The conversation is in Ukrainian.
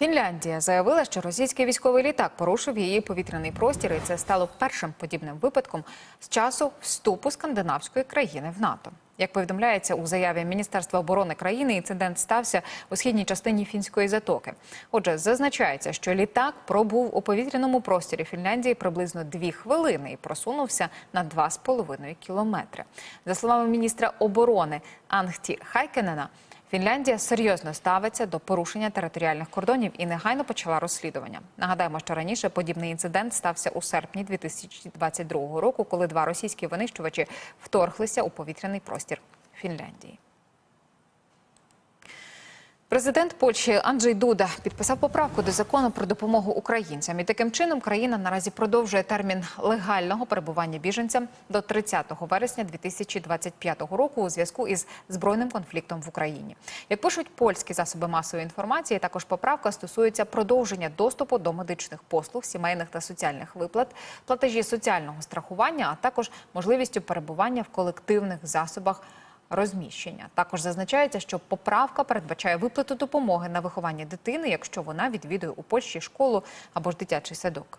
Фінляндія заявила, що російський військовий літак порушив її повітряний простір, і це стало першим подібним випадком з часу вступу скандинавської країни в НАТО. Як повідомляється у заяві Міністерства оборони країни, інцидент стався у східній частині фінської затоки. Отже, зазначається, що літак пробув у повітряному просторі Фінляндії приблизно дві хвилини і просунувся на 2,5 кілометри. За словами міністра оборони Ангті Хайкенена, Фінляндія серйозно ставиться до порушення територіальних кордонів і негайно почала розслідування. Нагадаємо, що раніше подібний інцидент стався у серпні 2022 року, коли два російські винищувачі вторглися у повітряний простір Фінляндії. Президент Польщі Анджей Дуда підписав поправку до закону про допомогу українцям. І таким чином країна наразі продовжує термін легального перебування біженцям до 30 вересня 2025 року у зв'язку із збройним конфліктом в Україні. Як пишуть польські засоби масової інформації, також поправка стосується продовження доступу до медичних послуг, сімейних та соціальних виплат, платежі соціального страхування, а також можливістю перебування в колективних засобах розміщення. Також зазначається, що поправка передбачає виплату допомоги на виховання дитини, якщо вона відвідує у Польщі школу або ж дитячий садок.